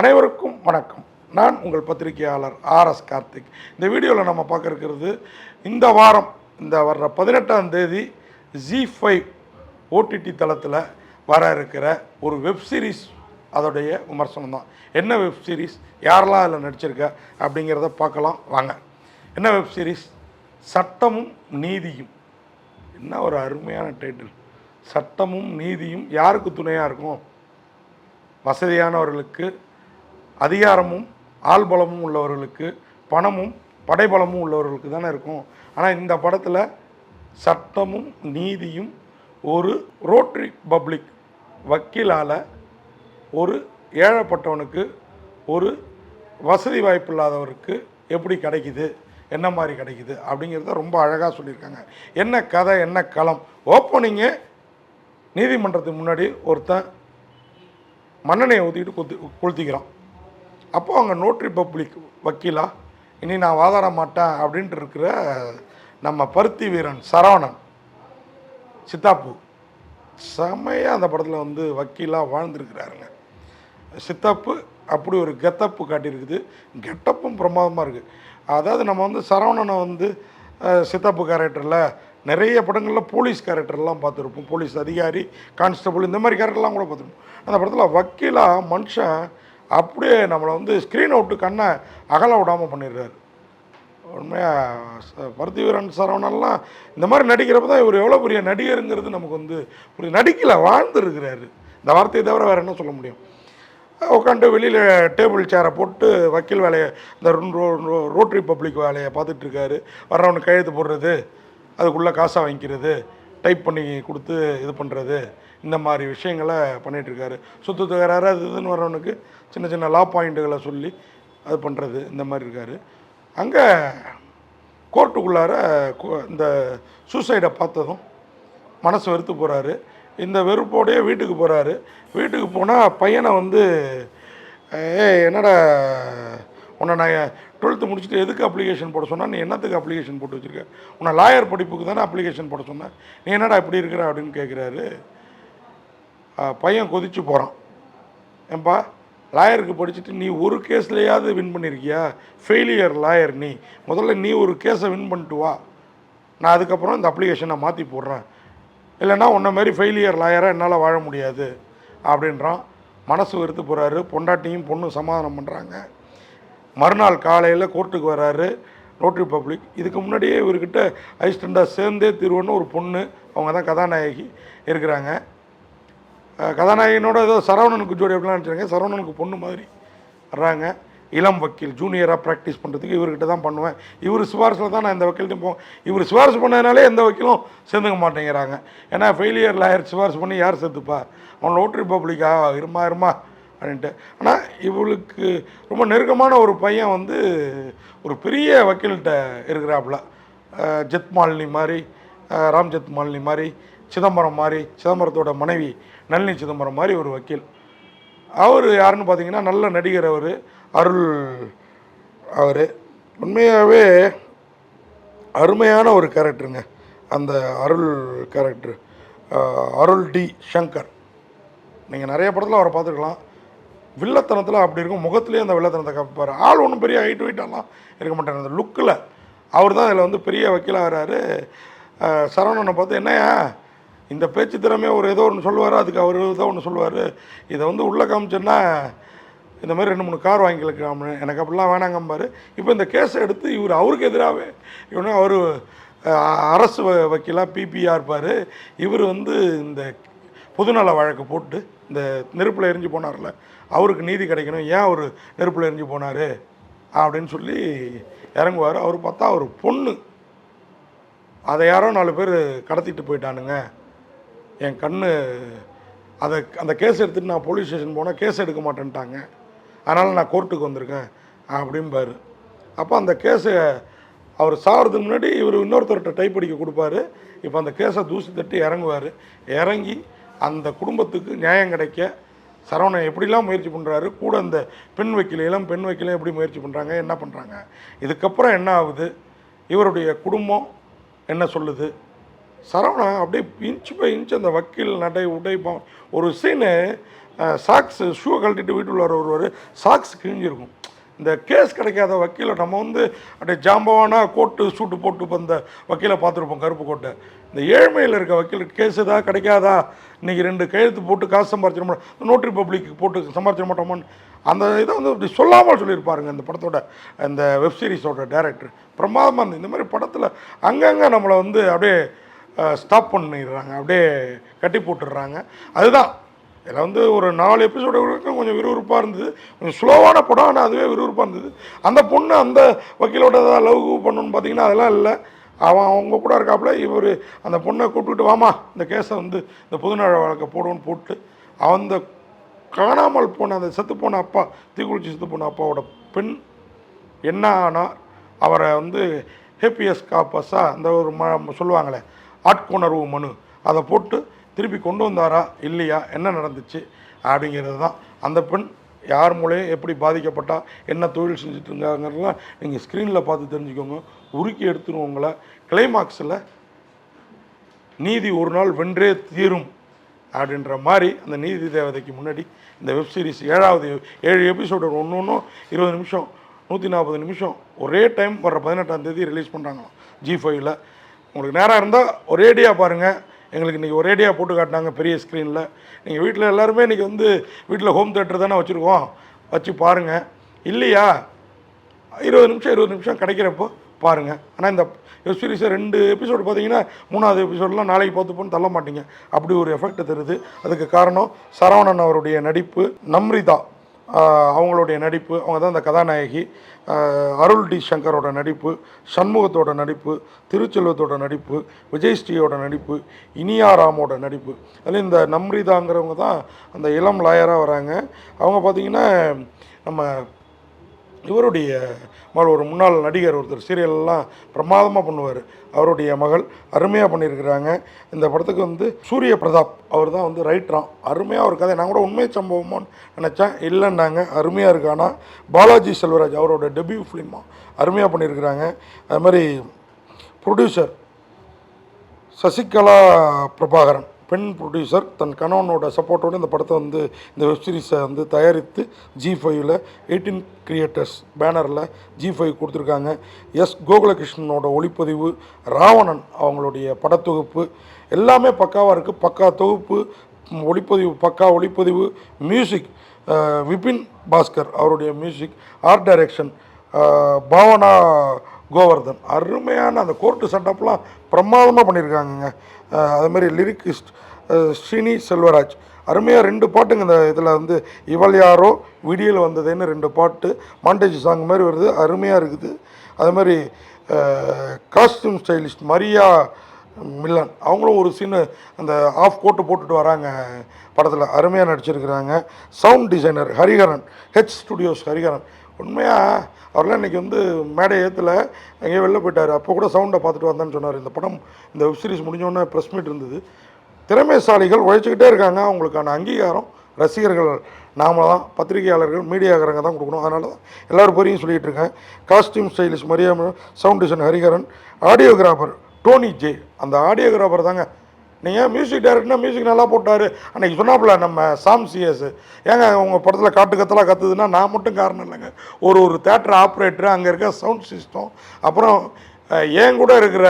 அனைவருக்கும் வணக்கம். நான் உங்கள் பத்திரிகையாளர் ஆர்எஸ் கார்த்திக். இந்த வீடியோவில் நம்ம பார்க்க இருக்கிறது இந்த வாரம் இந்த வர்ற பதினெட்டாம் தேதி ஜி ஃபைவ் ஓடிடி தளத்தில் வர இருக்கிற ஒரு வெப் சீரிஸ் அதோடைய விமர்சனம் தான். என்ன வெப் சீரிஸ் யாரெல்லாம் அதில் நடிச்சிருக்க அப்படிங்கிறத பார்க்கலாம் வாங்க. என்ன வெப் சீரிஸ் சட்டமும் நீதியும். என்ன ஒரு அருமையான டைட்டில் சட்டமும் நீதியும் யாருக்கு துணையாக இருக்கும்? வசதியானவர்களுக்கு அதிகாரமும் ஆள்பலமும் உள்ளவர்களுக்கு பணமும் படைபலமும் உள்ளவர்களுக்கு தானே இருக்கும். ஆனால் இந்த படத்தில் சட்டமும் நீதியும் ஒரு ரோட்ரி பப்ளிக் வக்கீலால் ஒரு ஏழைப்பட்டவனுக்கு ஒரு வசதி வாய்ப்பு இல்லாதவருக்கு எப்படி கிடைக்குது? என்ன மாதிரி கிடைக்குது? அப்படிங்கிறத ரொம்ப அழகாக சொல்லியிருக்காங்க. என்ன கதை என்ன களம்? ஓப்பனிங்கே நீதிமன்றத்துக்கு முன்னாடி ஒருத்தன் மண்ணெண்ணெயை ஊற்றிக்கிட்டு கொத்து கொளுத்திக்கிறான். அப்போது அங்கே நோட்ரி பப்ளிக் வக்கீலா இனி நான் வாதாட மாட்டேன் அப்படின்ட்டு இருக்கிற நம்ம பருத்தி வீரன் சரவணன் சித்தாப்பு. செம்மையாக அந்த படத்தில் வந்து வக்கீலாக வாழ்ந்துருக்கிறாருங்க. சித்தப்பு அப்படி ஒரு கெத்தப்பு காட்டியிருக்குது. கெட்டப்பும் பிரமாதமாக இருக்குது அதாவது நம்ம வந்து சரவணனை வந்து சித்தப்பு கேரக்டரில் நிறைய படங்களில் போலீஸ் கேரக்டர்லாம் பார்த்துருப்போம். போலீஸ் அதிகாரி கான்ஸ்டபுள் இந்த மாதிரி கேரக்டர்லாம் கூட பார்த்துருப்போம். அந்த படத்தில் வக்கீலாக மனுஷன் அப்படியே நம்மளை வந்து ஸ்க்ரீன் அவுட்டு கண்ணை அகல விடாமல் பண்ணிடுறாரு. உண்மையாக பருத்தி வீரன் சரவணன்லாம் இந்த மாதிரி நடிக்கிறப்ப தான் இவர் எவ்வளோ பெரிய நடிகருங்கிறது நமக்கு வந்து ஒரு நடிக்கலை வாழ்ந்துருக்கிறாரு. இந்த வார்த்தையை தவிர வேறு என்ன சொல்ல முடியும்? உட்காந்து வெளியில் டேபிள் சேரை போட்டு வக்கீல் வேலையை இந்த ரோட்ரி பப்ளிக் வேலையை பார்த்துட்ருக்காரு. வர்றவனுக்கு கையெழுத்து போடுறது அதுக்குள்ளே காசாக வாங்கிக்கிறது டைப் பண்ணி கொடுத்து இது பண்ணுறது இந்த மாதிரி விஷயங்களை பண்ணிகிட்ருக்காரு சொத்து தகராறு அது இதுன்னு வரவனுக்கு சின்ன சின்ன லா பாயிண்ட்டுகளை சொல்லி அது பண்ணுறது இந்த மாதிரி இருக்கார். அங்கே கோர்ட்டுக்குள்ளார இந்த சூசைடை பார்த்ததும் மனசு வெறுத்து போகிறாரு இந்த வெறுப்போடையே வீட்டுக்கு போகிறாரு வீட்டுக்கு போனால் பையனை வந்து ஏய் என்னடா உன்னை நான் டுவெல்த்து முடிச்சுட்டு எதுக்கு அப்ளிகேஷன் போட சொன்னால் நீ என்னத்துக்கு அப்ளிகேஷன் போட்டு வச்சுருக்க? உன்னை லாயர் படிப்புக்கு தானே அப்ளிகேஷன் போட சொன்னேன் நீ என்னடா இப்படி இருக்கிற? அப்படின்னு கேட்குறாரு பையன் கொதிச்சு போகிறான் ஏன்பா லாயருக்கு படிச்சுட்டு நீ ஒரு கேஸ்லையாவது வின் பண்ணியிருக்கியா ஃபெயிலியர் லாயர் நீ. முதல்ல நீ ஒரு கேஸை வின் பண்ணிட்டு வா. நான் அதுக்கப்புறம் இந்த அப்ளிகேஷனை மாற்றி போடுறேன். இல்லைன்னா உன்ன மாதிரி ஃபெயிலியர் லாயராக என்னால் வாழ முடியாது. அப்படின்றான். மனசு வெறுத்து போகிறாரு பொண்டாட்டியும் பொண்ணும் சமாதானம் பண்ணுறாங்க மறுநாள் காலையில் கோர்ட்டுக்கு வர்றாரு ரோட்ரி பப்ளிக் இதுக்கு முன்னாடியே இவர்கிட்ட அசிஸ்டண்ட்டாக சேர்ந்தே திருவன்னு ஒரு பொண்ணு. அவங்க தான் கதாநாயகி இருக்கிறாங்க. கதாநாயகனோட ஏதோ சரவணனுக்கு ஜோடி அப்படிலாம் நினச்சிருங்க சரவணனுக்கு பொண்ணு மாதிரி வர்றாங்க. இளம் வக்கீல் ஜூனியராக ப்ராக்டிஸ் பண்ணுறதுக்கு இவர்கிட்ட தான் பண்ணுவேன். இவர் சிபாரிசில் தான் நான் இந்த வக்கீல்கிட்ட போவேன். இவர் சிபாரிசு பண்ணதுனாலே எந்த வக்கீலும் சேர்ந்துக்க மாட்டேங்கிறாங்க. ஏன்னா ஃபெயிலியர் லாயர் சிபாரிசு பண்ணி யார் சேர்த்துப்பா? அவன் லோட்ரி பப்ளிக்கா இருமா இருமா? அப்படின்ட்டு. ஆனால் இவளுக்கு ரொம்ப நெருக்கமான ஒரு பையன் வந்து ஒரு பெரிய வக்கீல்கிட்ட இருக்கிறாப்புல. ஜெத் மாலினி மாதிரி ராம்ஜெத் ராம் மாலினி மாதிரி சிதம்பரம் மாதிரி சிதம்பரத்தோட மனைவி நளினி சிதம்பரம் மாதிரி ஒரு வக்கீல். அவர் யாருன்னு பார்த்தீங்கன்னா நல்ல நடிகர் அவர் அருள் அவர். உண்மையாகவே அருமையான ஒரு கேரக்டருங்க அந்த அருள் கேரக்டர். அருள் டி சங்கர். நீங்கள் நிறைய படத்தில் அவரை பார்த்துருக்கலாம். வில்லத்தனத்தில் அப்படி இருக்கும் முகத்துலேயே அந்த வில்லத்தனத்தை காப்பார் ஆள் ஒன்றும் பெரிய ஹைட் வெயிட்டெல்லாம் இருக்க மாட்டார். அந்த லுக்கில் அவர் தான் இதில் வந்து பெரிய வக்கீலாகிறாரு. சரவணனை பார்த்து என்னையா இந்த பேச்சு திறமையை ஒரு ஏதோ ஒன்று சொல்லுவார் அதுக்கு அவர் தான் ஒன்று சொல்லுவார். இதை வந்து உள்ளே காமிச்சோன்னா இந்த மாதிரி ரெண்டு மூணு கார் வாங்கிக்கலாம் எனக்கு அப்படிலாம் வேணாங்கம்பாரு. இப்போ இந்த கேஸை எடுத்து இவர் அவருக்கு எதிராகவே இவனு அவர் அரசு வ- வக்கீலாக பிபிஆர் இருப்பார். இவர் வந்து இந்த பொதுநல வழக்கு போட்டு இந்த நெருப்பில் எரிஞ்சு போனார்ல அவருக்கு நீதி கிடைக்கணும். ஏன் அவர் நெருப்பில் எரிஞ்சு போனார்? அப்படின்னு சொல்லி இறங்குவார். அவர் பார்த்தா ஒரு பொண்ணு. அதை யாரோ நாலு பேர் கடத்திட்டு போயிட்டானுங்க. என் கண்ணு அதை அந்த கேஸ் எடுத்துகிட்டு நான் போலீஸ் ஸ்டேஷன் போனால் கேஸ் எடுக்க மாட்டேன்ட்டாங்க. அதனால் நான் கோர்ட்டுக்கு வந்திருக்கேன் அப்படிம்பாரு. அப்போ அந்த கேஸை அவர் சாகிறதுக்கு முன்னாடி இவர் இன்னொருத்தர்கிட்ட டைப் அடிக்க கொடுப்பாரு. இப்போ அந்த கேஸை தூசி தட்டி இறங்குவார். இறங்கி அந்த குடும்பத்துக்கு நியாயம் கிடைக்க சரவணன் எப்படிலாம் முயற்சி பண்ணுறாரு கூட அந்த பெண் வக்கீலையெல்லாம் பெண் வக்கீலையும் எப்படி முயற்சி பண்ணுறாங்க என்ன பண்ணுறாங்க இதுக்கப்புறம் என்ன ஆகுது? இவருடைய குடும்பம் என்ன சொல்லுது? சரவணா அப்படியே இன்ச் பை இன்ச் அந்த வக்கீல் நடை உடை பா- ஒரு சீனு சாக்ஸ் ஷூ கழட்டிட்டு வீட்டுக்குள்ளார ஒருவர் சாக்ஸ் கிழிஞ்சிருக்கும். இந்த கேஸ் கிடைக்காத வக்கீலை நம்ம வந்து அப்படியே ஜாம்பவானா கோட்டு சூட்டு போட்டு வந்த வக்கீலை பார்த்துருப்போம் கருப்பு கோட்டை இந்த ஏழ்மையில் இருக்க வக்கீல் கேஸ் ஏதாவது கிடைக்காதா? இன்றைக்கி ரெண்டு கையெழுத்து போட்டு காசு சம்பாரிச்சிட மாட்டோம் நோட்ரி பப்ளிக் போட்டு சம்பாரிச்சிட மாட்டோமான்னு. அந்த இதை வந்து இப்படி சொல்லாமல் சொல்லியிருப்பாருங்க இந்த படத்தோட இந்த வெப் சீரிஸோட டேரக்டர் பிரமாதமாக இருந்தது. இந்த மாதிரி படத்தில் அங்கங்கே நம்மளை வந்து அப்படியே ஸ்டாப் பண்ணிடுறாங்க. அப்படியே கட்டி போட்டுடுறாங்க. அதுதான். இதில் வந்து ஒரு நாலு எபிசோடு வரைக்கும் கொஞ்சம் விறுவிறுப்பாக இருந்தது. கொஞ்சம் ஸ்லோவான படம் ஆனால் அதுவே விறுவிறுப்பாக இருந்தது. அந்த பொண்ணு அந்த வக்கீலோட ஏதாவது லவ் பண்ணணும்னு பார்த்தீங்கன்னா அதெல்லாம் இல்லை. அவன் அவங்க கூட இருக்காப்புல இவர் அந்த பொண்ணை கூப்பிட்டுட்டு வாமா இந்த கேஸை வந்து இந்த பொதுநல வழக்கை போடுவோன்னு போட்டு அந்த காணாமல் போன அந்த செத்து போன அப்பா தீக்குளிச்சு செத்து போன அப்பாவோட பெண் என்ன ஆனார் அவரை வந்து ஹேப்பியஸ் காப்பஸாக அந்த ஒரு ம சொல்லுவாங்களே ஆட்கொணர்வு மனு. அதை போட்டு திருப்பி கொண்டு வந்தாரா? இல்லையா? என்ன நடந்துச்சு? அப்படிங்கிறது தான். அந்த பெண் யார் மூலையும் எப்படி பாதிக்கப்பட்டா? என்ன தொழில் செஞ்சுட்டு இருக்காங்கிறதெல்லாம் நீங்கள் ஸ்க்ரீனில் பார்த்து தெரிஞ்சுக்கோங்க. உருக்கி எடுத்துருவோம் உங்களை. கிளைமாக்ஸில் நீதி ஒரு நாள் வென்றே தீரும் அப்படின்ற மாதிரி அந்த நீதி தேவதைக்கு முன்னாடி இந்த வெப் சீரிஸ் ஏழாவது ஏழு எபிசோடு ஒன்று ஒன்றும் இருபது நிமிஷம் நூற்றி நாற்பது நிமிஷம் ஒரே டைம் வர பதினெட்டாம் தேதி ரிலீஸ் பண்ணுறாங்களாம் ஜி ஃபைவ்ல உங்களுக்கு நேராக இருந்தால் ஒரேடியாக பாருங்கள் எங்களுக்கு இன்றைக்கி ஒரேடியாக போட்டு காட்டினாங்க பெரிய ஸ்க்ரீனில் நீங்கள் வீட்டில் எல்லாருமே இன்றைக்கி வந்து வீட்டில் ஹோம் தேட்டர் தானே வச்சுருக்கோம். வச்சு பாருங்கள் இல்லையா? இருபது நிமிஷம் இருபது நிமிஷம் கிடைக்கிறப்போ பாருங்கள் ஆனால் இந்த வெப் சீரிஸை ரெண்டு எபிசோடு பார்த்தீங்கன்னா மூணாவது எபிசோடெலாம் நாளைக்கு பார்த்துப்போன்னு தள்ள மாட்டீங்க. அப்படி ஒரு எஃபெக்ட் தருது. அதுக்கு காரணம் சரவணன் அவருடைய நடிப்பு நம்ரிதா. அவங்களுடைய நடிப்பு அவங்க தான் அந்த கதாநாயகி. அருள் டி சங்கரோட நடிப்பு சண்முகத்தோட நடிப்பு திருச்செல்வத்தோட நடிப்பு விஜய்ஸ்ரீயோட நடிப்பு இனியாராமோட நடிப்பு. அதில் இந்த நம்ரிதாங்கிறவங்க தான் அந்த இளம் லாயராக வராங்க. அவங்க பார்த்திங்கன்னா நம்ம இவருடைய மகள் ஒரு முன்னாள் நடிகர் ஒருத்தர் சீரியல்லாம் பிரமாதமாக பண்ணுவார். அவருடைய மகள் அருமையாக பண்ணியிருக்கிறாங்க. இந்த படத்துக்கு வந்து சூரிய பிரதாப் அவர் தான் வந்து ரைட்டராம் அருமையாக ஒரு கதை. நான் கூட உண்மை சம்பவமானு நினச்சேன். இல்லைன்னாங்க அருமையாக இருக்கானா பாலாஜி செல்வராஜ் அவரோட டெபியூ ஃபிலிமா அருமையாக பண்ணியிருக்கிறாங்க. அது மாதிரி ப்ரொடியூசர் சசிகலா பிரபாகரன். பெண் ப்ரொடியூசர் தன் கணவனோட சப்போர்ட்டோடு இந்த படத்தை வந்து இந்த வெப்சீரிஸை வந்து தயாரித்து ஜி ஃபைவ்ல எயிட்டீன் கிரியேட்டர்ஸ் பேனரில் ஜி ஃபைவ் கொடுத்துருக்காங்க. எஸ் கோகுலகிருஷ்ணனோட ஒளிப்பதிவு ராவணன் அவங்களுடைய படத்தொகுப்பு எல்லாமே பக்காவாக இருக்குது பக்கா தொகுப்பு ஒளிப்பதிவு பக்கா ஒளிப்பதிவு மியூசிக் விபின் பாஸ்கர் அவருடைய music art direction Bhavana Govardhan. அருமையான அந்த கோர்ட்டு செட்டப்லாம் பிரமாதமாக பண்ணியிருக்காங்கங்க அதுமாரி அது மாதிரி லிரிக்கிஸ்ட் ஸ்ரீனி செல்வராஜ். அருமையாக ரெண்டு பாட்டுங்க இந்த இதில் வந்து இவள் யாரோ விடியல் வந்ததுன்னு ரெண்டு பாட்டு மாண்டேஜ் சாங் மாதிரி வருது அருமையாக இருக்குது. அது மாதிரி காஸ்டியூம் ஸ்டைலிஸ்ட் மரியா மில்லன். அவங்களும் ஒரு சீனு அந்த ஆஃப் கோட்டு போட்டுட்டு வராங்க படத்தில். அருமையாக நடிச்சிருக்கிறாங்க. Sound designer Hariharan H studios Hariharan. உண்மையாக அவர்லாம் இன்றைக்கி வந்து மேடை ஏற்றல எங்கேயோ வெளில போயிட்டார். அப்போ கூட சவுண்டை பார்த்துட்டு வந்தேன்னு சொன்னார். இந்த படம் இந்த வெப் சீரிஸ் முடிஞ்சோடனே ப்ரெஸ் மீட் இருந்தது. திறமைசாலிகள் உழைச்சிக்கிட்டே இருக்காங்க. அவங்களுக்கான அங்கீகாரம் ரசிகர்கள் நாம தான் பத்திரிகையாளர்கள் மீடியாக்காரங்க தான் கொடுக்கணும். அதனால தான் எல்லோரும் பேரையும் சொல்லிகிட்டு இருக்கேன். காஸ்டியூம் ஸ்டைலிஷ் மரியாதை sound design Hariharan audiographer Tony J. அந்த ஆடியோகிராஃபர் தாங்க நீங்கள் மியூசிக் டைரக்டர்னா மியூசிக் நல்லா போட்டார். அன்றைக்கி சொன்னாப்புல நம்ம சாம் சிஎஸ் ஏங்க உங்கள் படத்தில் காட்டு கத்தலாக கத்துதுன்னா நான் மட்டும் காரணம் இல்லைங்க. ஒரு ஒரு தேட்டர் ஆப்ரேட்டர் அங்கே இருக்க சவுண்ட் சிஸ்டம் அப்புறம் ஏன் என் கூட இருக்கிற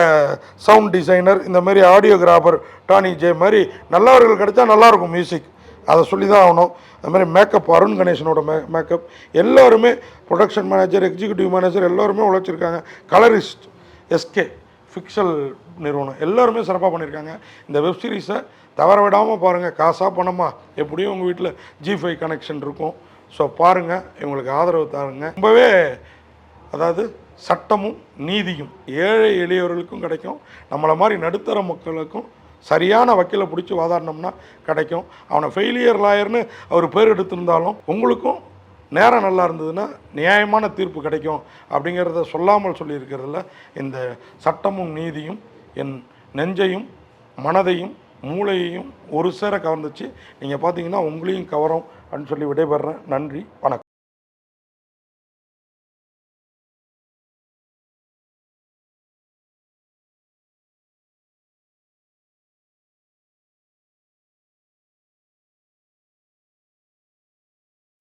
சவுண்ட் டிசைனர் இந்த மாதிரி ஆடியோகிராஃபர் டானி ஜே மாதிரி நல்லவர்கள் கிடைச்சா நல்லாயிருக்கும் மியூசிக் அதை சொல்லி தான் ஆகணும். அது மாதிரி மேக்கப் அருண் கணேசனோட மே மேக்கப் எல்லாருமே ப்ரொடக்ஷன் மேனேஜர் எக்ஸிக்யூட்டிவ் மேனேஜர் எல்லாருமே உழைச்சிருக்காங்க. கலரிஸ்ட் எஸ்கே ஃபிக்ஷல் நிறுவனம். எல்லாருமே சிறப்பாக பண்ணியிருக்காங்க இந்த வெப் சீரிஸை தவற விடாமல் பாருங்கள் காசாக பணமா? எப்படியும் உங்கள் வீட்டில் ஜி ஃபைவ் கனெக்ஷன் இருக்கும். ஸோ பாருங்கள் இவங்களுக்கு ஆதரவு தாருங்க. ரொம்பவே அதாவது சட்டமும் நீதியும் ஏழை எளியவர்களுக்கும் கிடைக்கும். நம்மளை மாதிரி நடுத்தர மக்களுக்கும் சரியான வக்கீலை பிடிச்சி வாதாடினோம்னா கிடைக்கும். அவனை ஃபெயிலியர் லாயர்னு அவர் பேர் எடுத்திருந்தாலும் உங்களுக்கும் நேரம் நல்லா இருந்ததுன்னா நியாயமான தீர்ப்பு கிடைக்கும் அப்படிங்கிறத சொல்லாமல் சொல்லியிருக்கிறதுல இந்த சட்டமும் நீதியும் என் நெஞ்சையும் மனதையும் மூளையையும் ஒரு சேர கவர்ந்துச்சு. நீங்கள் பார்த்தீங்கன்னா உங்களையும் கவரும் அப்படின்னு சொல்லி விடைபெறேன். நன்றி வணக்கம்.